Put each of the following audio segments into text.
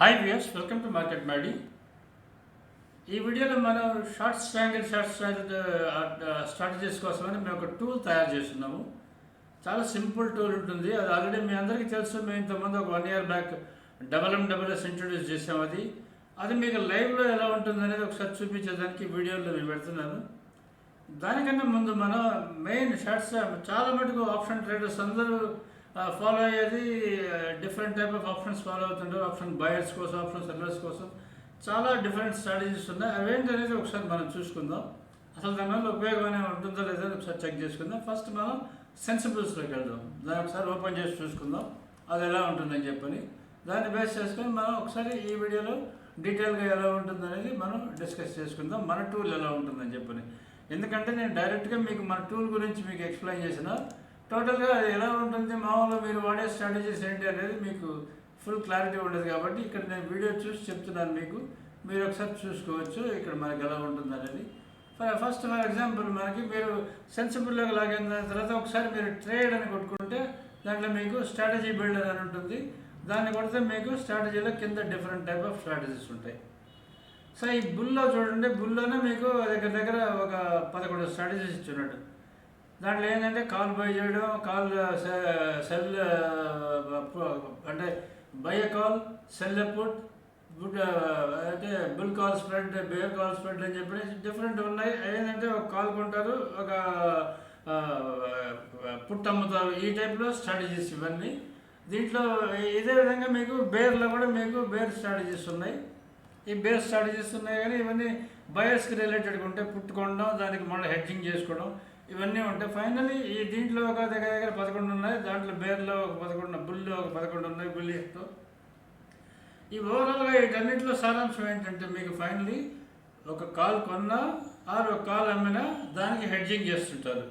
Hi viewers welcome to market Maddy ఈ వీడియోలో మనం short strangle short strangle strategies కోసమని మేము ఒక టూల్ తయారు చేస్తున్నాము. చాలా సింపుల్ టూల్ ఉంటుంది. అది ఆల్రెడీ మీ అందరికీ తెలుసు. మేము ఇంతకుముందు ఒక one year back double M double S introduce చేసాం అది. అది మీకు లైవ్లో ఎలా ఉంటుంది అనేది ఒకసారి చూపించేదానికి వీడియోలో మేము పెడుతున్నాను. దానికన్నా ముందు మనం మెయిన్ షార్ట్స్ చాలా మటుకు ఆప్షన్ ట్రేడర్స్ అందరూ ఫాలో అయ్యేది different type of options follow అవుతుంటారు. ఆప్షన్ బయర్స్ కోసం ఆప్షన్ సెల్లర్స్ కోసం. చాలా డిఫరెంట్ స్ట్రాటజీస్ ఉన్నాయి. అవేంటి అనేది ఒకసారి మనం చూసుకుందాం. అసలు దానివల్ల ఉపయోగం ఉంటుందో లేదో అని ఒకసారి చెక్ చేసుకుందాం. ఫస్ట్ మనం సెన్సిబుల్స్లోకి వెళ్దాం. దాన్ని ఒకసారి ఓపెన్ చేసి చూసుకుందాం. అది ఎలా ఉంటుందని చెప్పని. దాన్ని బేస్ చేసుకొని మనం ఒకసారి ఈ వీడియోలో డీటెయిల్గా ఎలా ఉంటుందనేది మనం డిస్కస్ చేసుకుందాం. మన టూల్ ఎలా ఉంటుందని చెప్పని. ఎందుకంటే నేను డైరెక్ట్గా మీకు మన టూల్ గురించి మీకు ఎక్స్ప్లెయిన్ చేసిన టోటల్గా అది ఎలా ఉంటుంది? మామూలుగా మీరు వాడే స్ట్రాటజీస్ ఏంటి అనేది మీకు ఫుల్ క్లారిటీ ఉండదు కాబట్టి ఇక్కడ నేను వీడియో చూసి చెప్తున్నాను మీకు. మీరు ఒకసారి చూసుకోవచ్చు ఇక్కడ మనకి ఎలా ఉంటుంది అనేది. ఫస్ట్ ఫర్ ఎగ్జాంపుల్ మనకి మీరు సెన్సిబుల్లోకి లాగిన తర్వాత ఒకసారి మీరు ట్రేడ్ అని కొట్టుకుంటే దాంట్లో మీకు స్ట్రాటజీ బిల్డర్ అని ఉంటుంది. దాన్ని కొడితే మీకు స్ట్రాటజీలో కింద డిఫరెంట్ టైప్ ఆఫ్ స్ట్రాటజీస్ ఉంటాయి. సో ఈ బుల్లో చూడండి బుల్లోనే మీకు దగ్గర దగ్గర ఒక పదకొండు స్ట్రాటజీస్ ఇచ్చినట్టు దాంట్లో ఏంటంటే కాల్ బై చేయడం కాల్ సెల్ అంటే buy call sell put good అంటే bull call spread bear call spread అని చెప్పి డిఫరెంట్ ఉన్నాయి. ఏంటంటే ఒక కాల్ కొంటారు ఒక పుట్ అమ్ముతారు. ఈ టైప్లో స్ట్రాటజీస్ ఇవన్నీ. దీంట్లో ఇదే విధంగా మీకు బేర్లో కూడా మీకు బేర్ స్ట్రాటజీస్ ఉన్నాయి. ఈ బేర్ స్ట్రాటజీస్ ఉన్నాయి కానీ ఇవన్నీ బయర్స్కి రిలేటెడ్గా ఉంటే పుట్టుకోవడం దానికి మళ్ళీ హెడ్జింగ్ చేసుకోవడం ఇవన్నీ ఉంటాయి ఫైనలీ ఈ దీంట్లో ఒక దగ్గర దగ్గర పదకొండు ఉన్నాయి దాంట్లో బేర్లో ఒక పదకొండు బుల్లో ఒక పదకొండు ఉన్నాయి బుల్లితో ఈ ఓవరాల్గా వీటన్నిటిలో సారాంశం ఏంటంటే మీకు ఫైనలీ ఒక కాల్ కొన్నా ఆరు ఒక కాల్ అమ్మినా దానికి హెడ్జింగ్ చేస్తుంటారు.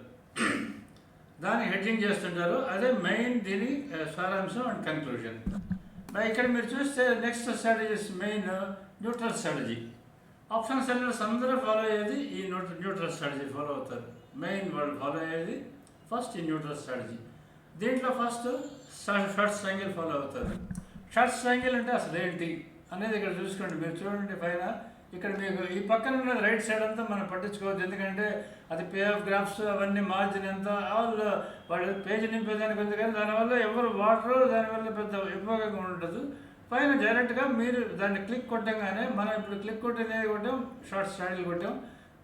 దానికి హెడ్జింగ్ చేస్తుంటారు. అదే మెయిన్ దీని సారాంశం అండ్ కన్క్లూజన్ మరి ఇక్కడ మీరు చూస్తే next strategies main neutral strategy option sellers అందరూ ఫాలో అయ్యేది ఈ న్యూట్రల్ స్ట్రాటజీ ఫాలో అవుతారు. మెయిన్ వాళ్ళు ఫాలో అయ్యేది ఫస్ట్ ఈ న్యూట్రల్ స్ట్రాటజీ. దీంట్లో ఫస్ట్ షార్ట్ స్ట్రాంగిల్ ఫాలో అవుతారు. షార్ట్ స్ట్రాంగిల్ అంటే అసలు ఏంటి అనేది ఇక్కడ చూసుకోండి. మీరు చూడండి పైన. ఇక్కడ మీకు ఈ పక్కన ఉన్న రైట్ సైడ్ అంతా మనం పట్టించుకోవద్దు. ఎందుకంటే అది పే ఆఫ్ గ్రాఫ్స్ అవన్నీ మార్జిన్ ఎంత ఆల్ వాళ్ళు పేజీ నింపేదానికి ఉంది కానీ దానివల్ల ఎవరు వాటరు దానివల్ల పెద్ద ఉపయోగంగా ఉండదు. పైన డైరెక్ట్గా మీరు దాన్ని క్లిక్ కొట్టంగానే మనం ఇప్పుడు క్లిక్ కొట్టేది కొట్టాం? షార్ట్ స్టాండిల్ కొట్టాం.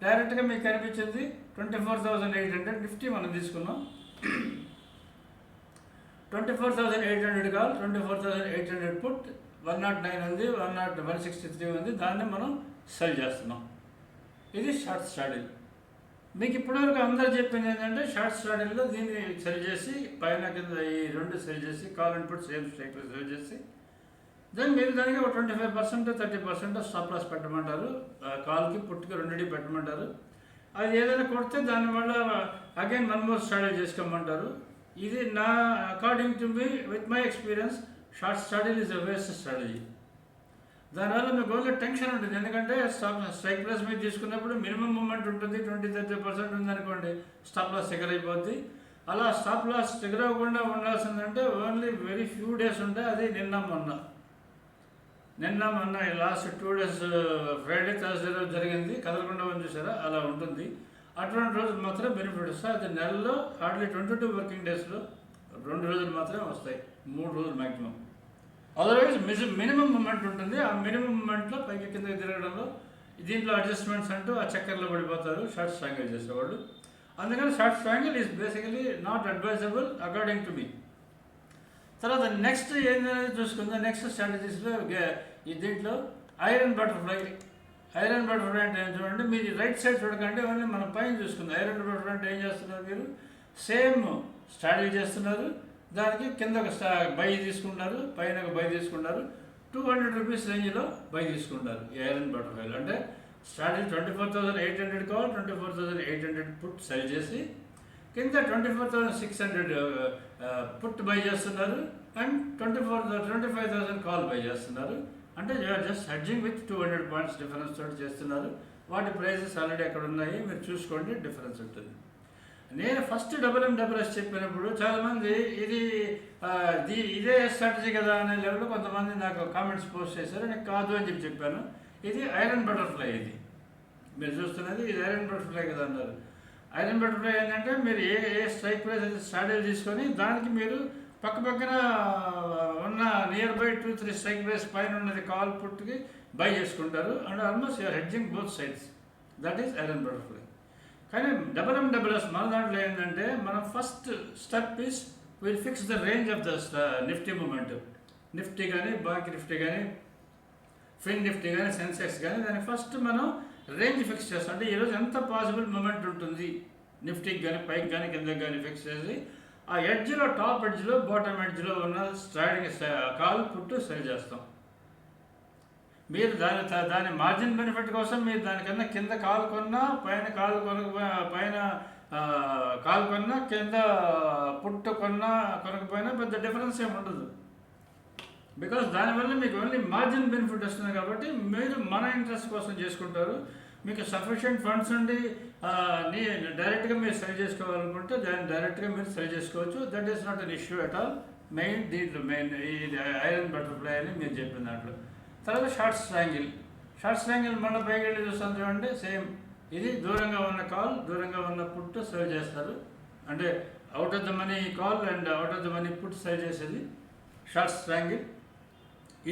డైరెక్ట్గా మీకు కనిపించింది twenty four thousand eight hundred Nifty మనం తీసుకున్నాం. Twenty four thousand eight hundred call twenty four thousand eight hundred put. One nought nine ఉంది. One nought one sixty three ఉంది. దాన్ని మనం సెల్ చేస్తున్నాం. ఇది షార్ట్ స్టాడిల్ మీకు ఇప్పటివరకు అందరు చెప్పింది ఏంటంటే షార్ట్ స్టాడిల్లో దీన్ని సెల్ చేసి పైన కింద ఈ రెండు సెల్ చేసి కాల్ ఇన్పుట్ పుట్ సేమ్ స్ట్రైక్లో సెల్ చేసి దెన్ మీరు దానికి ఒక twenty five percent thirty percent stop పెట్టమంటారు కాల్కి పుట్టుకి రెండింటికి పెట్టమంటారు. అది ఏదైనా కొడితే దానివల్ల అగైన్ వన్ మోర్ స్టడీ చేసుకోమంటారు. ఇది నా according to me with my experience short study is a waste strategy దానివల్ల మీకు ఓన్లీ టెన్షన్ ఉంటుంది. ఎందుకంటే స్టాప్ స్ట్రైక్ ప్లస్ మీద తీసుకున్నప్పుడు మినిమం మూమెంట్ ఉంటుంది ట్వంటీ థర్టీ పర్సెంట్ ఉందనుకోండి స్టాప్ లాస్ స్టిగర్ అయిపోద్ది. అలా స్టాప్ లాస్ స్టిగర్ అవ్వకుండా ఉండాల్సిందంటే ఓన్లీ వెరీ ఫ్యూ డేస్ ఉంటాయి అది నిన్న మొన్న. నిన్న మొన్న ఈ last two days Friday Thursday రోజు జరిగింది. కదలకుండా ఉంది చూసారా? అలా ఉంటుంది. అటువంటి రోజులు మాత్రం బెనిఫిట్ వస్తాయి. అది నెలలో హార్డ్లీ ట్వంటీ టూ వర్కింగ్ డేస్లో రెండు రోజులు మాత్రమే వస్తాయి. మూడు రోజులు maximum otherwise miss minimum movement ఉంటుంది. ఆ మినిమం మూమెంట్లో పైకి కిందకి తిరగడంలో దీంట్లో అడ్జస్ట్మెంట్స్ అంటూ ఆ చక్కర్లో పడిపోతారు. షార్ట్ స్ట్రాంగిల్ చేసేవాళ్ళు. అందుకని short strangle is basically not advisable according to me తర్వాత నెక్స్ట్ ఏంటనేది చూసుకుందాం. నెక్స్ట్ స్ట్రాటజీస్లో ఈ దీంట్లో ఐరన్ బటర్ఫ్లై ఐరన్ బటర్ఫ్లై అంటే ఏం చూడండి? మీరు రైట్ సైడ్ చూడకండి ఓన్లీ మన పైన చూసుకుందాం. ఐరన్ బటర్ఫ్లై అంటే ఏం చేస్తున్నారు మీరు? సేమ్ స్ట్రాటజీ చేస్తున్నారు. దానికి కింద ఒక బై తీసుకుంటారు. పైన ఒక బై తీసుకుంటారు. టూ హండ్రెడ్ రూపీస్ రేంజ్లో బై తీసుకుంటారు ఈ ఐరన్ బటర్ఫ్లైలో అంటే starting twenty four thousand eight hundred కావాలి. Twenty four thousand eight hundred put sell చేసి కింద twenty four thousand six hundred put buy చేస్తున్నారు and twenty four twenty five thousand call buy చేస్తున్నారు. అంటే just hedging with two hundred points difference తోటి చేస్తున్నారు. వాటి prices already అక్కడ ఉన్నాయి. మీరు చూసుకోండి డిఫరెన్స్ ఉంటుంది. నేను first double M double S చెప్పినప్పుడు చాలామంది ఇది ఇదే స్ట్రాటజీ కదా అనే లెవెల్లో కొంతమంది నాకు కామెంట్స్ పోస్ట్ చేశారు. నేను కాదు అని చెప్పి చెప్పాను. ఇది ఐరన్ బటర్ఫ్లై ఇది. మీరు చూస్తున్నది ఇది ఐరన్ బటర్ఫ్లై కదా అన్నారు. ఐరన్ బటర్ఫ్లై ఏంటంటే మీరు ఏ ఏ స్ట్రైక్ ప్రైస్ అయితే స్ట్రాటజీ తీసుకొని దానికి మీరు పక్క పక్కన ఉన్న near buy two three strike price పైన ఉన్నది కాల్ పుట్టుకి బై చేసుకుంటారు. And almost you're hedging both sides that is iron butterfly. కానీ డబల్ ఎం డబల్ ఎస్ మన దాంట్లో ఏంటంటే మనం first step is will fix the range of the Nifty movement Nifty కానీ బాంక్ నిఫ్టీ కానీ ఫిన్ నిఫ్టీ కానీ సెన్సెక్స్ కానీ దాన్ని ఫస్ట్ మనం రేంజ్ ఫిక్స్ చేస్తాం. అంటే ఈరోజు ఎంత పాసిబుల్ మూమెంట్ ఉంటుంది? నిఫ్టీకి కానీ పైకి కానీ కిందకి కానీ ఫిక్స్ చేసి ఆ ఎడ్జ్లో టాప్ ఎడ్జ్లో బాటమ్ ఎడ్జ్లో ఉన్న స్ట్రాడింగ్ కాల్ పుట్టు సెల్ చేస్తాం. మీరు దాని దాని మార్జిన్ బెనిఫిట్ కోసం మీరు దానికన్నా కింద కాలు కొన్నా పైన కాలు కొనక పైన కాల్ కాలు కొన్నా కింద పుట్టు కొన్నా కొనకపోయినా పెద్ద డిఫరెన్స్ ఏమి ఉండదు. బికాస్ దానివల్ల మీకు ఓన్లీ మార్జిన్ బెనిఫిట్ వస్తుంది కాబట్టి మీరు మన ఇంట్రెస్ట్ కోసం చేసుకుంటారు. మీకు సఫిషియంట్ ఫండ్స్ ఉండి డైరెక్ట్గా మీరు సెల్ చేసుకోవాలనుకుంటే దాన్ని డైరెక్ట్గా మీరు సెల్ చేసుకోవచ్చు. That is not an issue at all main దీంట్లో మెయిన్ ఇది ఐరన్ బటర్ఫ్లై అని మీరు చెప్పిన దాంట్లో. తర్వాత షార్ట్ స్ట్రాంగిల్ షార్ట్ స్ట్రాంగిల్ మళ్ళీ పైకి వెళ్ళి చూస్తాం చూడండి. సేమ్ ఇది దూరంగా ఉన్న కాల్ దూరంగా ఉన్న పుట్ సేవ్ చేస్తారు. అంటే out of the money call and out of the money put save చేసేది. షార్ట్ స్ట్రాంగిల్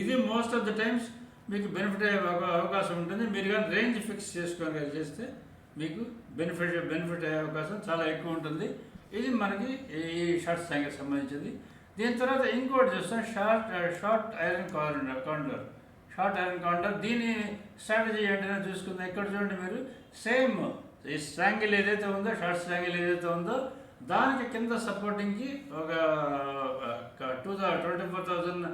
ఇది మోస్ట్ ఆఫ్ ద టైమ్స్ మీకు బెనిఫిట్ అయ్యే అవకాశం ఉంటుంది. మీరు కానీ రేంజ్ ఫిక్స్ చేసుకొని చేస్తే మీకు బెనిఫిట్ బెనిఫిట్ అయ్యే అవకాశం చాలా ఎక్కువ ఉంటుంది. ఇది మనకి ఈ షార్ట్ స్ట్రాంగిల్ సంబంధించింది. దీని తర్వాత ఇంకోటి చూస్తాం short short iron corner counter short iron counter దీని స్ట్రాటజీ ఏంటనే చూసుకుందాం. ఇక్కడ చూడండి మీరు. సేమ్ ఈ స్ట్రాంగిల్ ఏదైతే ఉందో షార్ట్ స్ట్రాంగిల్ ఏదైతే ఉందో దానికి కింద సపోర్టింగ్కి ఒక two thousand twenty four thousand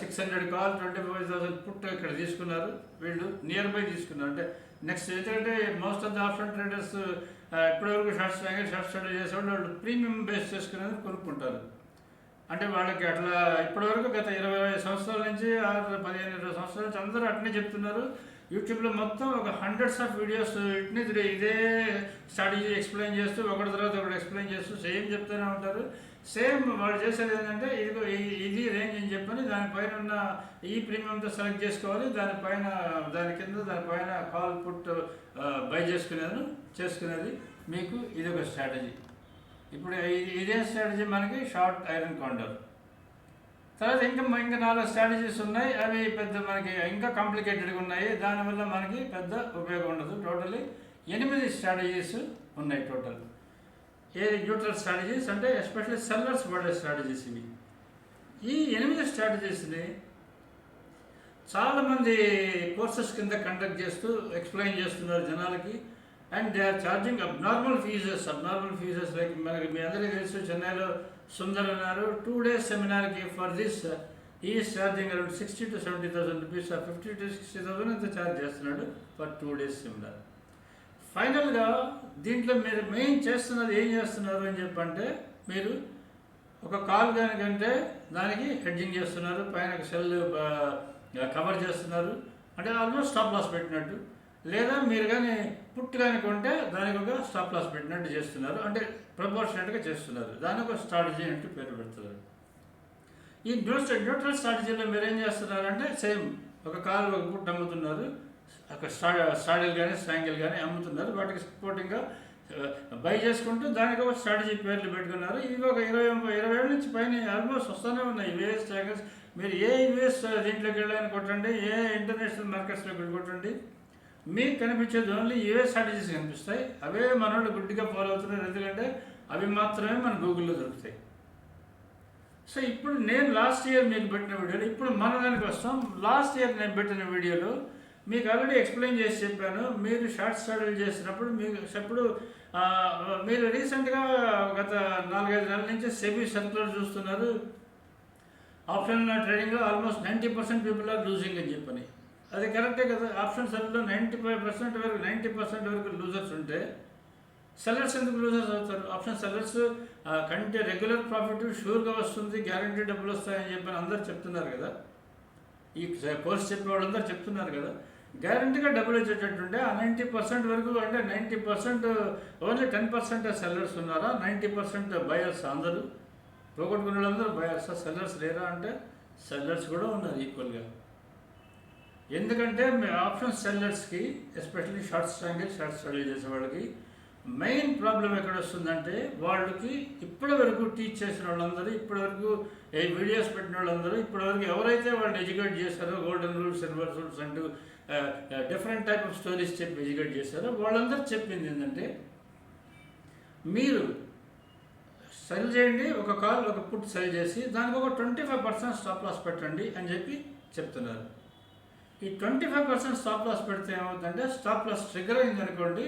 six hundred call twenty five thousand put ఇక్కడ తీసుకున్నారు వీళ్ళు నియర్ బై తీసుకున్నారు. అంటే నెక్స్ట్ ఎందుకంటే most of the option traders ఇప్పటివరకు షార్ట్స్ స్ట్రాంగిల్ షార్ట్ స్టడీ చేసేవాళ్ళు వాళ్ళు ప్రీమియం బేస్ చేసుకునేది కొనుక్కుంటారు. అంటే వాళ్ళకి అట్లా ఇప్పటివరకు గత ఇరవై సంవత్సరాల నుంచి ఆరు పదిహేను ఇరవై సంవత్సరాల నుంచి అందరూ అట్నే చెప్తున్నారు. యూట్యూబ్లో మొత్తం ఒక హండ్రెడ్స్ ఆఫ్ వీడియోస్ ఇట్ని ఇదే- ఇదే స్ట్రాటజీ ఎక్స్ప్లెయిన్ చేస్తూ ఒకటి తర్వాత ఒకటి ఎక్స్ప్లెయిన్ చేస్తూ సేమ్ చెప్తూనే ఉంటారు. సేమ్ వాళ్ళు చేసేది ఏంటంటే ఇదిగో ఇది రేంజ్ అని చెప్పని దానిపైన ఉన్న ఈ ప్రీమియంతో సెలెక్ట్ చేసుకోవాలి. దానిపైన దాని కింద దానిపైన కాల్ పుట్ బై చేసుకునేది చేసుకునేది మీకు ఇది ఒక స్ట్రాటజీ ఇప్పుడు ఇదే స్ట్రాటజీ మనకి షార్ట్ ఐరన్ కౌంటర్ తర్వాత ఇంకా ఇంకా నాలుగు స్ట్రాటజీస్ ఉన్నాయి. అవి పెద్ద మనకి ఇంకా కాంప్లికేటెడ్గా ఉన్నాయి. దానివల్ల మనకి పెద్ద ఉపయోగం ఉండదు. టోటలీ ఎనిమిది స్ట్రాటజీస్ ఉన్నాయి టోటల్ ఏది న్యూట్రల్ స్ట్రాటజీస్ అంటే ఎస్పెషల్లీ సెల్లర్స్ వాడే స్ట్రాటజీస్ ఇవి. ఈ ఎనిమిది స్ట్రాటజీస్ని చాలామంది కోర్సెస్ కింద కండక్ట్ చేస్తూ ఎక్స్ప్లెయిన్ చేస్తున్నారు జనాలకి. And they are charging abnormal fees abnormal fees like మనకి మీ అందరికీ తెలుసు చెన్నైలో సుందర్ అన్నారు టూ డేస్ సెమినార్కి ఫర్ దిస్ ఈ charging around sixty to seventy thousand rupees fifty to sixty thousand ఎంత ఛార్జ్ చేస్తున్నాడు ఫర్ టూ డేస్ సెమినార్ ఫైనల్గా దీంట్లో మీరు మెయిన్ చేస్తున్నది ఏం చేస్తున్నారు అని చెప్పంటే మీరు ఒక కాల్ కనుకంటే దానికి హెడ్జింగ్ చేస్తున్నారు పైన సెల్ కవర్ uh, చేస్తున్నారు అంటే ఆల్మోస్ట్ స్టాప్ లాస్ పెట్టినట్టు. లేదా మీరు కానీ పుట్ కానీ కొంటే దానికి ఒక స్టాప్ లాస్ పెట్టినట్టు చేస్తున్నారు. అంటే ప్రపోర్షనట్గా చేస్తున్నారు. దానికి ఒక స్ట్రాటజీ అంటూ పేరు పెడుతున్నారు. ఈ న్యూట్రల్ న్యూట్రల్ స్ట్రాటజీలో మీరు ఏం చేస్తున్నారంటే సేమ్ ఒక కారు ఒక పుట్టు అమ్ముతున్నారు ఒక స్టా స్టాడిల్ కానీ స్ట్రాంగిల్ కానీ అమ్ముతున్నారు. వాటికి సపోర్టింగ్గా బై చేసుకుంటూ దానికి ఒక స్ట్రాటజీ పేర్లు పెట్టుకున్నారు. ఇవి ఒక ఇరవై ఇరవై ఏళ్ళ నుంచి పైన ఆల్మోస్ట్ వస్తూనే ఉన్నాయి. యూఎస్ ట్యాగర్స్ మీరు ఏ యూఎస్ దీంట్లోకి వెళ్ళాలని కొట్టండి. ఏ ఇంటర్నేషనల్ మార్కెట్స్లోకి కొట్టండి. మీకు కనిపించేది ఓన్లీ ఇవే స్ట్రాటజీస్ కనిపిస్తాయి. అవే మనోళ్ళు గుడ్డిగా ఫాలో అవుతున్నారు. ఎందుకంటే అవి మాత్రమే మన గూగుల్లో దొరుకుతాయి. సో ఇప్పుడు నేను లాస్ట్ ఇయర్ మీకు పెట్టిన వీడియోలో ఇప్పుడు మన దానికి వస్తాం. లాస్ట్ ఇయర్ నేను పెట్టిన వీడియోలో మీకు ఆల్రెడీ ఎక్స్ప్లెయిన్ చేసి చెప్పాను. మీరు షార్ట్ స్టడీలు చేసినప్పుడు మీకు అప్పుడు మీరు రీసెంట్గా గత నాలుగైదు నెలల నుంచి సెబీ సర్కులర్ చూస్తున్నారు. ఆప్షన్ ట్రేడింగ్లో almost ninety percent people are losing అని చెప్పని. అది కరెక్టే కదా. ఆప్షన్ సెల్లో నైంటీ ఫైవ్ పర్సెంట్ వరకు నైంటీ పర్సెంట్ వరకు లూజర్స్ ఉంటే సెల్లర్స్ ఎందుకు లూజర్స్ అవుతారు? ఆప్షన్ సెల్లర్స్ కంటే రెగ్యులర్ ప్రాఫిట్ షూర్గా వస్తుంది గ్యారంటీ డబ్బులు వస్తాయని చెప్పని అందరు చెప్తున్నారు కదా. ఈ కోర్స్ చెప్పే వాళ్ళందరూ చెప్తున్నారు కదా. గ్యారంటీగా డబ్బులు వచ్చేటట్టుంటే ఆ నైంటీ పర్సెంట్ వరకు అంటే ninety percent only ten percent sellers ఉన్నారా? నైంటీ పర్సెంట్ బయర్స్ అందరూ. పోగొట్టుకున్న వాళ్ళందరూ బయర్స్ సెల్లర్స్ లేరా అంటే సెల్లర్స్ కూడా ఉన్నారు ఈక్వల్గా ఎందుకంటే మీ ఆప్షన్ సెల్లర్స్కి ఎస్పెషల్లీ షార్ట్ స్ట్రాంగిల్ షార్ట్ స్టడీ చేసే వాళ్ళకి మెయిన్ ప్రాబ్లం ఎక్కడ వస్తుందంటే వాళ్ళకి ఇప్పటి వరకు టీచ్ చేసిన వాళ్ళందరూ ఇప్పటి వరకు ఏ వీడియోస్ పెట్టిన వాళ్ళందరూ ఇప్పటి వరకు ఎవరైతే వాళ్ళని ఎడ్యుకేట్ చేశారో గోల్డెన్ రూల్స్ సిల్వర్ రూల్స్ అంటూ డిఫరెంట్ టైప్ ఆఫ్ స్టోరీస్ చెప్పి ఎడ్యుకేట్ చేశారో వాళ్ళందరూ చెప్పింది ఏంటంటే మీరు సెల్ చేయండి ఒక కాల్ ఒక పుట్ సెల్ చేసి దానికి ఒక twenty five percent stop loss పెట్టండి అని చెప్పి చెప్తున్నారు. ఈ twenty five percent stop loss పెడితే ఏమవుతుందంటే స్టాప్ లాస్ ట్రిగర్ అయింది అనుకోండి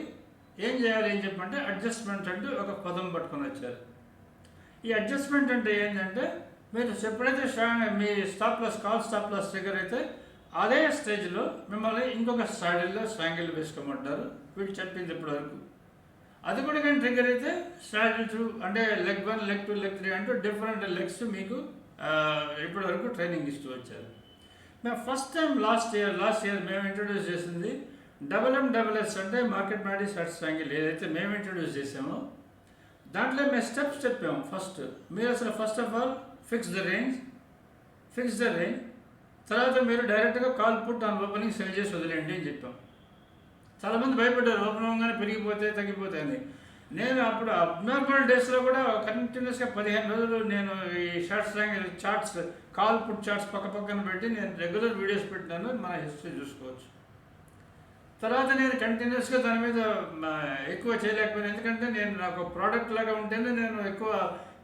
ఏం చేయాలి ఏం చెప్పంటే అడ్జస్ట్మెంట్ అంటూ ఒక పదం పట్టుకొని వచ్చారు. ఈ అడ్జస్ట్మెంట్ అంటే ఏంటంటే మీరు ఎప్పుడైతే మీ stop loss call stop loss trigger అయితే అదే స్టేజ్లో మిమ్మల్ని ఇంకొక స్టాడిల్లో స్ట్రాంగిల్ వేసుకోమంటారు. వీళ్ళు చెప్పింది ఇప్పటి వరకు అది కూడా కానీ ట్రిగర్ అయితే స్ట్రాటజీ టూ అంటే leg one leg two leg three అంటూ డిఫరెంట్ లెగ్స్ మీకు ఇప్పటివరకు ఇప్పటి వరకు ట్రైనింగ్ ఇస్తూ వచ్చారు. మేము first time last year last year మేము ఇంట్రొడ్యూస్ చేసింది డబల్ ఎం డబల్ ఎస్ అంటే మార్కెట్ మ్యాడీ షార్ట్ స్ట్రాంగిల్ ఏదైతే మేము ఇంట్రొడ్యూస్ చేసామో దాంట్లో మేము స్టెప్స్ చెప్పాము ఫస్ట్ మీరు అసలు first of all fix the range fix the range తర్వాత మీరు డైరెక్ట్గా call put on opening sell చేసి వదిలేయండి అని చెప్పాం చాలామంది భయపడ్డారు ఓపెన్ అవ్వగానే పెరిగిపోతే తగ్గిపోతాయి అని నేను అప్పుడు అబ్నార్మల్ డేస్లో కూడా కంటిన్యూస్గా పదిహేను రోజులు నేను ఈ shorts charts call put charts పక్క పక్కన పెట్టి నేను రెగ్యులర్ వీడియోస్ పెట్టినాను. మన హిస్టరీ చూసుకోవచ్చు. తర్వాత నేను కంటిన్యూస్గా దాని మీద ఎక్కువ చేయలేకపోయాను. ఎందుకంటే నేను నాకు ప్రోడక్ట్ లాగా ఉంటేనే నేను ఎక్కువ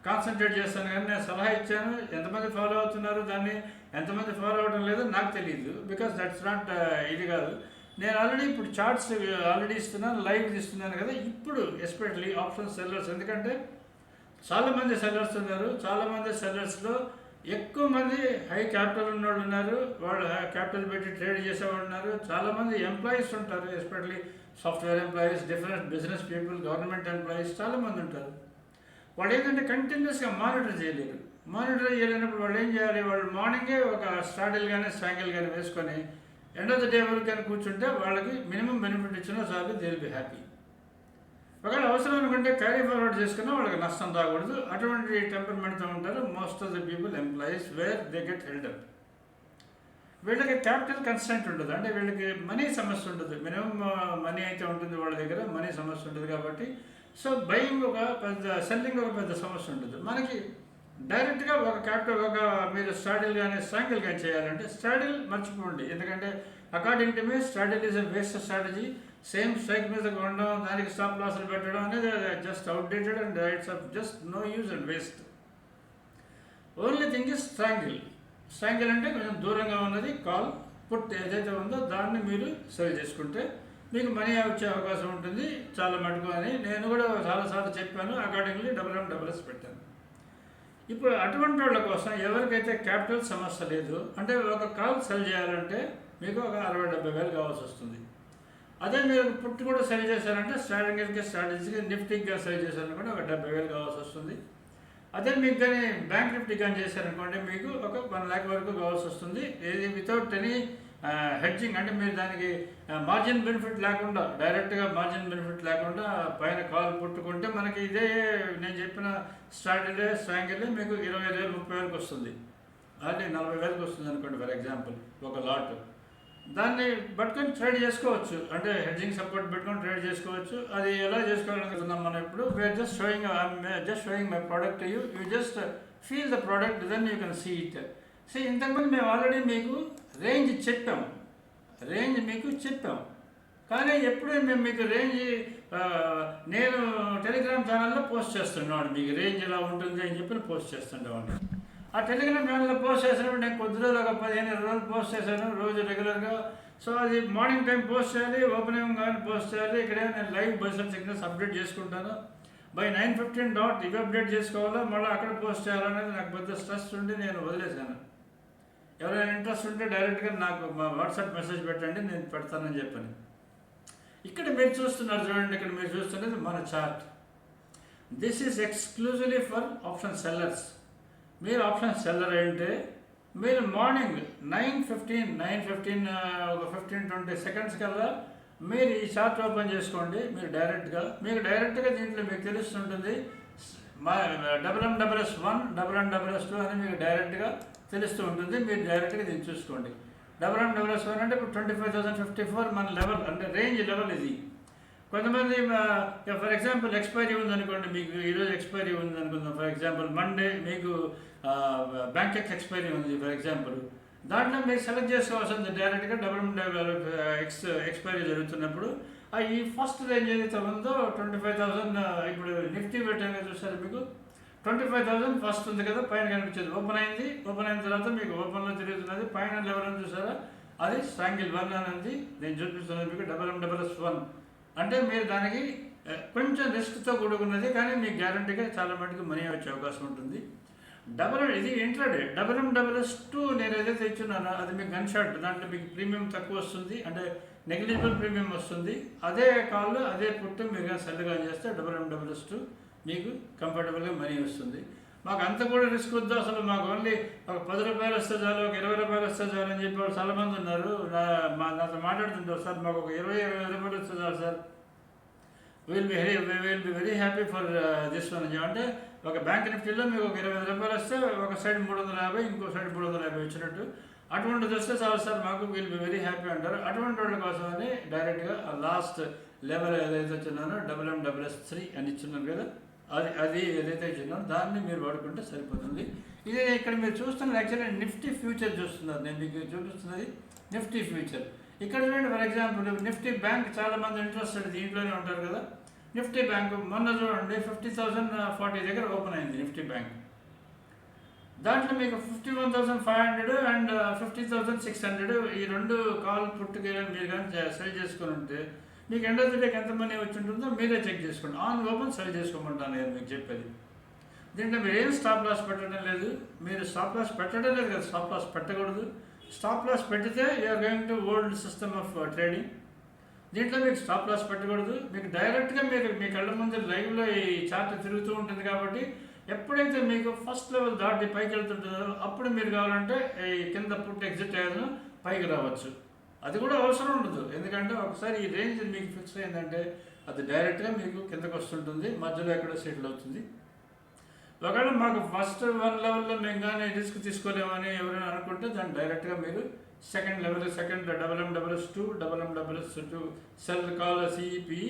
కాన్సన్ట్రేట్ చేస్తాను. కానీ నేను సలహా ఇచ్చాను. ఎంతమంది ఫాలో అవుతున్నారు దాన్ని ఎంతమంది ఫాలో అవ్వడం లేదో నాకు తెలియదు బికాస్ దట్స్ నాట్ ఇది కాదు. నేను ఆల్రెడీ ఇప్పుడు చార్ట్స్ ఆల్రెడీ ఇస్తున్నాను లైవ్ ఇస్తున్నాను కదా ఇప్పుడు ఎస్పెషల్లీ ఆప్షన్ సెల్లర్స్ ఎందుకంటే చాలామంది సెల్లర్స్ ఉన్నారు చాలామంది సెల్లర్స్లో ఎక్కువ మంది హై క్యాపిటల్ ఉన్న వాళ్ళు ఉన్నారు వాళ్ళు క్యాపిటల్ పెట్టి ట్రేడ్ చేసేవాళ్ళు ఉన్నారు. చాలామంది ఎంప్లాయీస్ ఉంటారు especially software employees different business people government employees చాలామంది ఉంటారు. వాళ్ళు ఏంటంటే కంటిన్యూస్గా మానిటర్ చేయలేరు. మానిటర్ చేయలేనప్పుడు వాళ్ళు ఏం చేయాలి? వాళ్ళు మార్నింగే ఒక స్టాడిల్ కానీ స్ట్రాంగిల్ కానీ వేసుకొని ఎండ్ ఆఫ్ ద డే వరకు కానీ కూర్చుంటే వాళ్ళకి మినిమం బెనిఫిట్ ఇచ్చినా చాలు దే విల్ బి హ్యాపీ ఒకవేళ అవసరం అనుకుంటే క్యారీ ఫార్వర్డ్ చేసుకున్నా వాళ్ళకి నష్టం రాకూడదు. అటువంటి టెంపర్మెంట్తో ఉంటారు most of the people employees where they get holder వీళ్ళకి క్యాపిటల్ కన్స్టెంట్ ఉండదు అంటే వీళ్ళకి మనీ సమస్య ఉండదు మినిమం మనీ అయితే ఉంటుంది వాళ్ళ దగ్గర మనీ సమస్య ఉంటుంది కాబట్టి. సో బయింగ్ ఒక పెద్ద సెల్లింగ్ ఒక పెద్ద సమస్య ఉంటుంది. మనకి డైరెక్ట్గా ఒక క్యాపిటల్ ఒక మీరు స్టాడిల్ కానీ స్ట్రాంగిల్ కానీ చేయాలంటే స్టాడిల్ మర్చిపోండి. ఎందుకంటే according to me straddle is a waste strategy same strike మీద ఉండడం దానికి స్టాప్ లాస్లు పెట్టడం అనేది just outdated and it's of just no use and waste only thing is strangle strangle అంటే కొంచెం దూరంగా ఉన్నది కాల్ పుట్ ఏదైతే ఉందో దాన్ని మీరు సేల్ చేసుకుంటే మీకు మనీ వచ్చే అవకాశం ఉంటుంది. చాలా మటుకు అని నేను కూడా చాలాసార్లు చెప్పాను. Accordingly double M double S పెట్టాను. ఇప్పుడు అటువంటి వాళ్ళ కోసం ఎవరికైతే క్యాపిటల్ సమస్య లేదు అంటే ఒక కాల్ సెల్ చేయాలంటే మీకు ఒక అరవై డెబ్బై వేలు కావాల్సి వస్తుంది. అదే మీరు పుట్టి కూడా సెల్ చేశారంటే స్ట్రాటజీకి స్ట్రాటజీకి నిఫ్టీగా సెల్ చేశారనుకోండి ఒక డెబ్బై వేలు కావాల్సి వస్తుంది. అదే మీకు కానీ బ్యాంక్ నిఫ్టీ కానీ చేశారనుకోండి మీకు ఒక వన్ ల్యాక్ వరకు కావాల్సి వస్తుంది. ఏది వితౌట్ ఎనీ హెడ్జింగ్ అంటే మీరు దానికి మార్జిన్ బెనిఫిట్ లేకుండా డైరెక్ట్గా మార్జిన్ బెనిఫిట్ లేకుండా పైన కాల్ పుట్టుకుంటే మనకి ఇదే నేను చెప్పిన స్టార్టింగ్ స్ట్రాంగిల్ మీకు ఇరవై వేలు ముప్పై వేలకు వస్తుంది. అది నలభై వేలకు వస్తుంది అనుకోండి ఫర్ ఎగ్జాంపుల్ ఒక లాట్ దాన్ని పట్టుకొని ట్రేడ్ చేసుకోవచ్చు. అంటే హెడ్జింగ్ సపోర్ట్ పెట్టుకొని ట్రేడ్ చేసుకోవచ్చు. అది ఎలా చేసుకోవాలనుకుంటున్నాం మనం ఇప్పుడు? Where just showing just showing my product you you just feel the product then you can see it so ఇంతకుముందు మేము ఆల్రెడీ మీకు రేంజ్ చెప్పాం రేంజ్ మీకు చెప్పాం కానీ ఎప్పుడూ మేము మీకు రేంజ్ నేను టెలిగ్రామ్ ఛానల్లో పోస్ట్ చేస్తుండేవాడిని. మీకు రేంజ్ ఎలా ఉంటుంది అని చెప్పి పోస్ట్ చేస్తుండేవాడిని. ఆ టెలిగ్రామ్ ఛానల్లో పోస్ట్ చేసినప్పుడు నేను కొద్ది రోజులు ఒక పదిహేను రోజులు పోస్ట్ చేశాను. రోజు రెగ్యులర్గా సో అది మార్నింగ్ టైం పోస్ట్ చేయాలి ఓపెనింగ్ కానీ పోస్ట్ చేయాలి. ఇక్కడ నేను లైవ్ బస్సెస్ సిగ్నల్స్ అప్డేట్ చేసుకుంటాను. బై నైన్ ఫిఫ్టీన్ డాట్ ఇవి అప్డేట్ చేసుకోవాలా? మళ్ళీ అక్కడ పోస్ట్ చేయాలనేది నాకు పెద్ద స్ట్రెస్ ఉండి నేను వదిలేశాను. ఎవరైనా ఇంట్రెస్ట్ ఉంటే డైరెక్ట్గా నాకు మా వాట్సాప్ మెసేజ్ పెట్టండి నేను పెడతానని చెప్పాను. ఇక్కడ మీరు చూస్తున్నారు చూడండి ఇక్కడ మీరు చూస్తున్నది మన chart this is exclusively for option sellers మీరు ఆప్షన్ సెల్లర్ అంటే మీరు morning nine fifteen nine fifteen ఒక ఫిఫ్టీన్ ట్వంటీ సెకండ్స్ కల్లా మీరు ఈ చార్ట్ ఓపెన్ చేసుకోండి మీరు డైరెక్ట్గా మీకు డైరెక్ట్గా దీంట్లో మీకు తెలుస్తుంటుంది మా double M double S one double M double S two అని మీకు డైరెక్ట్గా తెలుస్తూ ఉంటుంది. మీరు డైరెక్ట్గా దీన్ని చూసుకోండి. డబల్ అండ్ డబల్ ఎస్ అంటే ఇప్పుడు twenty five thousand fifty four మన లెవెల్ అంటే రేంజ్ లెవెల్ ఇది. కొంతమంది ఫర్ ఎగ్జాంపుల్ ఎక్స్పైరీ ఉందనుకోండి మీకు ఈరోజు ఎక్స్పైరీ ఉంది అనుకుందాం ఫర్ ఎగ్జాంపుల్ మండే మీకు బ్యాంక్ ఎక్స్పైరీ ఉంది ఫర్ ఎగ్జాంపుల్ దాంట్లో మీరు సెలెక్ట్ చేసుకోవాల్సి ఉంది డైరెక్ట్గా డబల్ డెవలప్ ఎక్స్ ఎక్స్పైరీ జరుగుతున్నప్పుడు ఈ ఫస్ట్ రేంజ్ ఏదైతే ఉందో ట్వంటీ ఫైవ్ థౌసండ్ ఇప్పుడు నిఫ్టీ పెట్టాక చూసారు మీకు? ట్వంటీ ఫైవ్ థౌసండ్ ఫస్ట్ ఉంది కదా పైన కనిపించేది. ఓపెన్ అయింది. ఓపెన్ అయిన తర్వాత మీకు ఓపెన్లో తిరుగుతున్నది. పైన లెవెల్ అని చూసారా? అది స్ట్రాంగిల్ వన్ అని నేను చూపిస్తున్నది మీకు. Double M double S one అంటే మీరు దానికి కొంచెం రిస్క్తో కూడుకున్నది కానీ మీకు గ్యారంటీగా చాలా మటుకు మనీ వచ్చే అవకాశం ఉంటుంది. డబల్ ఇది intraday double M double S two నేను ఏదైతే ఇచ్చున్నానో అది మీకు గన్ షాట్ దాంట్లో మీకు ప్రీమియం తక్కువ వస్తుంది. అంటే నెగ్లిజిబుల్ ప్రీమియం వస్తుంది. అదే కాల్లో అదే పుట్టు మీరు కానీ సెల్గా చేస్తే double M double S two మీకు కంఫర్టబుల్గా మనీ వస్తుంది. మాకు అంత కూడా రిస్క్ వద్దు అసలు మాకు ఓన్లీ ఒక పది రూపాయలు వస్తే చాలు ఒక ఇరవై రూపాయలు వస్తే చాలు అని చెప్పి వాళ్ళు చాలా మంది ఉన్నారు. నా మా నాతో మాట్లాడుతుంటారు సార్ మాకు ఒక ఇరవై ఇరవై రూపాయలు వస్తే చాలు sir. Will be very will be very happy for this one అంటే ఒక బ్యాంక్ నిఫ్టీలో మీకు ఒక ఇరవై ఐదు రూపాయలు వస్తే ఒక సైడ్ మూడు వందల యాభై ఇంకో సైడ్ మూడు వందల యాభై వచ్చినట్టు. అటువంటిది వస్తే చాలు సార్ మాకు విల్ బి వెరీ హ్యాపీ అంటారు. అటువంటి వాళ్ళ కోసమని డైరెక్ట్గా లాస్ట్ లెవెల్ ఏదైతే వచ్చినానో double M double S three అని ఇచ్చున్నాను కదా. అది అది ఏదైతే ఇచ్చినానో దాన్ని మీరు వాడుకుంటే సరిపోతుంది. ఇది ఇక్కడ మీరు చూస్తున్న యాక్చువల్లీ నిఫ్టీ ఫ్యూచర్ చూస్తున్నారు. నేను మీకు చూపిస్తున్నది నిఫ్టీ ఫ్యూచర్. ఇక్కడ చూడండి ఫర్ ఎగ్జాంపుల్ నిఫ్టీ బ్యాంక్ చాలా మంది ఇంట్రెస్టెడ్ దీంట్లోనే ఉంటారు కదా. నిఫ్టీ బ్యాంక్ మొన్న చూడండి ఫిఫ్టీ థౌసండ్ ఫార్టీ దగ్గర ఓపెన్ అయింది నిఫ్టీ బ్యాంక్. దాంట్లో మీకు fifty one thousand five hundred and fifty thousand six hundred ఈ రెండు కాల్ పుట్టుకెళ్ళి మీరు కానీ సెల్ చేసుకొని ఉంటే మీకు ఎండ్ ఆఫ్ ది డేకి ఎంత మనీ వచ్చి ఉంటుందో మీరే చెక్ చేసుకోండి. ఆన్ ఓపెన్ సెల్ చేసుకోమంటాను నేను మీకు చెప్పేది. దీంట్లో మీరు ఏం స్టాప్ లాస్ పెట్టడం లేదు. మీరు స్టాప్ లాస్ పెట్టడం లేదు కదా స్టాప్ లాస్ పెట్టకూడదు. స్టాప్ లాస్ పెడితే you're going to old system of trading దీంట్లో మీకు స్టాప్ లాస్ పెట్టకూడదు. మీకు డైరెక్ట్గా మీరు మీ కళ్ళ ముందు లైవ్లో ఈ చార్ట్ తిరుగుతూ ఉంటుంది కాబట్టి ఎప్పుడైతే మీకు ఫస్ట్ లెవెల్ దాటి పైకి వెళ్తుంటుందో అప్పుడు మీరు కావాలంటే ఈ కింద పుట్టి ఎగ్జిట్ అయ్యాను పైకి రావచ్చు. అది కూడా అవసరం ఉండదు. ఎందుకంటే ఒకసారి ఈ రేంజ్ మీకు ఫిక్స్ అయిందంటే అది డైరెక్ట్గా మీకు కిందకు వస్తుంటుంది మధ్యలో ఎక్కడో సెటిల్ అవుతుంది. ఒకవేళ మాకు ఫస్ట్ వన్ లెవెల్లో మేము కానీ రిస్క్ తీసుకోలేమని ఎవరైనా అనుకుంటే దాన్ని డైరెక్ట్గా మీరు second level second double M double S two double M double S two sell call CEP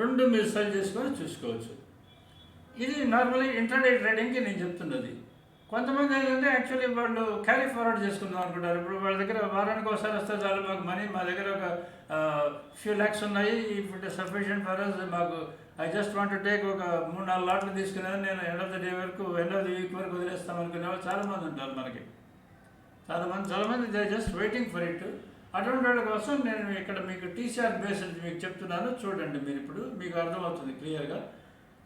రెండు మీరు సెల్ చేసుకొని చూసుకోవచ్చు. ఇది నార్మల్గా ఇంటర్నెట్ ట్రేడింగ్కి నేను చెప్తున్నది. కొంతమంది ఏంటంటే యాక్చువల్లీ వాళ్ళు క్యారీ ఫార్వర్డ్ చేసుకుందాం అనుకుంటారు. ఇప్పుడు వాళ్ళ దగ్గర వారానికి ఒకసారి వస్తే చాలు మాకు మనీ మా దగ్గర ఒక ఫ్యూ ల్యాక్స్ ఉన్నాయి. ఇప్పుడు ఇట్ సఫిషియంట్ ఫర్ అస్ మాకు I just want to take ఒక మూడు నాలుగు లాట్లు తీసుకున్నాను. నేను ఎండ్ ఆఫ్ ద డే వరకు ఎండ్ ఆఫ్ ది వీక్ వరకు వదిలేస్తాం అనుకునే వాళ్ళు చాలామంది ఉంటారు మనకి. చాలామంది చాలామంది they just waiting for it అటువంటి వాళ్ళ కోసం నేను ఇక్కడ మీకు టీసీఆర్ బేస్ మీకు చెప్తున్నాను. చూడండి మీరు ఇప్పుడు మీకు అర్థమవుతుంది క్లియర్గా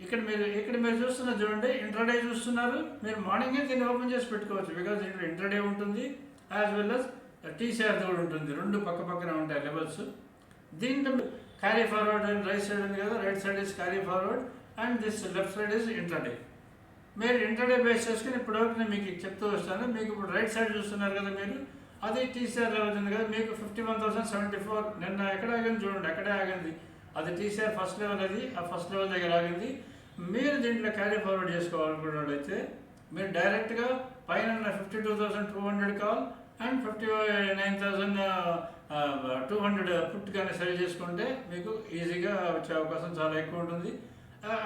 ఇక్కడ మీరు ఇక్కడ మీరు చూస్తున్న చూడండి ఇంటర్డే చూస్తున్నారు. మీరు మార్నింగే దీన్ని ఓపెన్ చేసి పెట్టుకోవచ్చు. బికాజ్ ఇక్కడ ఇంటర్డే ఉంటుంది యాజ్ వెల్ అస్ టీసీఆర్ కూడా ఉంటుంది. రెండు పక్క పక్కన ఉంటాయి లెవెల్స్ దీంట్లో carry forward and right side ఉంది కదా right side is carry forward and this left side is interday మీరు ఇంటర్డే బేస్ చేసుకుని ఇప్పటివరకు నేను మీకు చెప్తూ వస్తాను. మీకు ఇప్పుడు రైట్ సైడ్ చూస్తున్నారు కదా మీరు అది టీసీఆర్ లెవెల్ ఉంది కదా మీకు fifty one thousand seventy four నిన్న ఎక్కడ ఆగింది చూడండి అక్కడే ఆగింది. అది టీసీఆర్ ఫస్ట్ లెవెల్ అది. ఆ ఫస్ట్ లెవెల్ దగ్గర ఆగింది. మీరు దీంట్లో క్యారీ ఫార్వర్డ్ చేసుకోవాలనుకున్నట్లయితే మీరు డైరెక్ట్గా పైన fifty two thousand two hundred call and fifty nine thousand two hundred put కానీ సెల్ చేసుకుంటే మీకు ఈజీగా వచ్చే అవకాశం చాలా ఎక్కువ ఉంటుంది.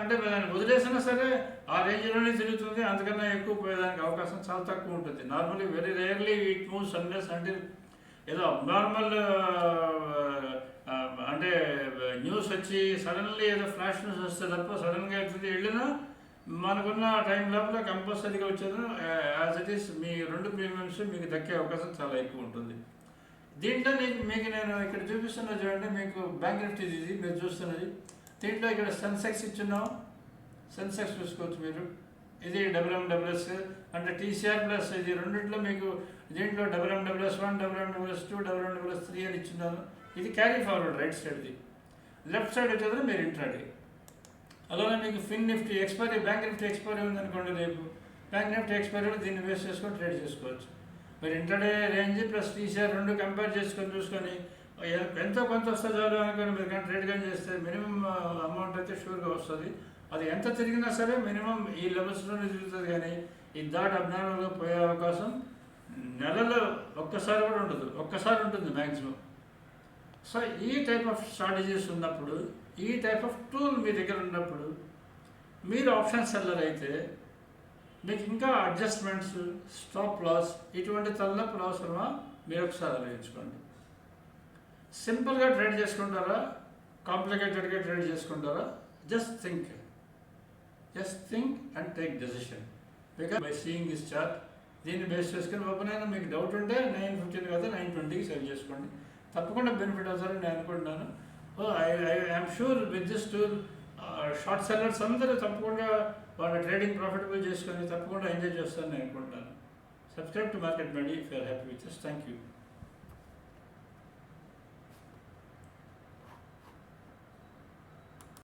అంటే దాన్ని వదిలేసినా సరే ఆ రేంజ్లోనే తిరుగుతుంది. అంతకన్నా ఎక్కువ పోయేదానికి అవకాశం చాలా తక్కువ ఉంటుంది. Normally very rarely it moves unless అంటే ఏదో నార్మల్ అంటే న్యూస్ వచ్చి సడన్లీ ఏదో ఫ్లాష్ న్యూస్ వస్తే తప్ప సడన్గా ఎట్లయితే వెళ్ళినా మనకున్న టైం లోపల కంపల్సరీగా వచ్చేది యాజ్ ఇట్ ఈస్ మీ రెండు ప్రీమియమ్స్ మీకు దక్కే అవకాశం చాలా ఎక్కువ ఉంటుంది. దీంట్లో నీకు మీకు నేను ఇక్కడ చూపిస్తున్నా చూడండి మీకు బ్యాంక్ నిఫ్టీ ఇది మీరు చూస్తున్నది. దీంట్లో ఇక్కడ సెన్సెక్స్ ఇచ్చున్నాం సెన్సెక్స్ చూసుకోవచ్చు మీరు. ఇది డబ్ల్యూఎండబ్ల్యూఎస్ అంటే టీసీఆర్ ప్లస్ ఇది రెండిట్లో మీకు దీంట్లో WMWS one WMWS two WMWS three అని ఇచ్చున్నాను ఇది క్యారీ ఫార్వర్డ్ రైట్ సైడ్ది లెఫ్ట్ సైడ్ వచ్చేది మీరు ఇంట్రాడే అలాగే మీకు fin Nifty expiry bank Nifty expiry ఉందనుకోండి రేపు. బ్యాంక్ నిఫ్టీ ఎక్స్పైరీ దీన్ని వేస్ట్ చేసుకొని ట్రేడ్ చేసుకోవచ్చు. మీరు ఇంటర్డే రేంజ్ ప్లస్ టీసీఆర్ రెండు కంపేర్ చేసుకొని చూసుకొని ఎంతో కొంత వస్తుంది చాలు అనుకోండి మీరు కానీ ట్రేడ్ కానీ చేస్తే మినిమం అమౌంట్ uh, అయితే షూర్గా వస్తుంది. అది ఎంత తిరిగినా సరే మినిమం ఈ లెవెల్స్లోనే తిరుగుతుంది కానీ ఈ దాటి అజ్ఞానంలో పోయే అవకాశం నెలలో ఒక్కసారి కూడా ఉండదు. ఒక్కసారి ఉంటుంది మ్యాక్సిమం సో ఈ టైప్ ఆఫ్ స్ట్రాటజీస్ ఉన్నప్పుడు ఈ టైప్ ఆఫ్ టూల్ మీ దగ్గర ఉన్నప్పుడు మీరు ఆప్షన్ సెల్లర్ అయితే మీకు ఇంకా అడ్జస్ట్మెంట్స్ స్టాప్ లాస్ ఇటువంటి తలనొప్పులు అవసరమా? మీరు ఒకసారి ఆలోచించుకోండి. సింపుల్గా ట్రేడ్ చేసుకుంటారా? కాంప్లికేటెడ్గా ట్రేడ్ చేసుకుంటారా? Just think just think and take decision because by seeing this chart దీన్ని బేస్ చేసుకుని ఓపెన్ మీకు డౌట్ ఉంటే నైన్ ఫిఫ్టీన్ కదా నైన్ ట్వంటీకి సెల్ చేసుకోండి. తప్పకుండా బెనిఫిట్ అవుతారని నేను అనుకుంటున్నాను. ఓ I I'm sure with this tool short sellers అందరూ తప్పకుండా వాళ్ళ ట్రేడింగ్ ప్రాఫిటబుల్ చేసుకొని తప్పకుండా ఎంజాయ్ చేస్తారని నేను అనుకుంటాను subscribe to market money if you're happy with thank you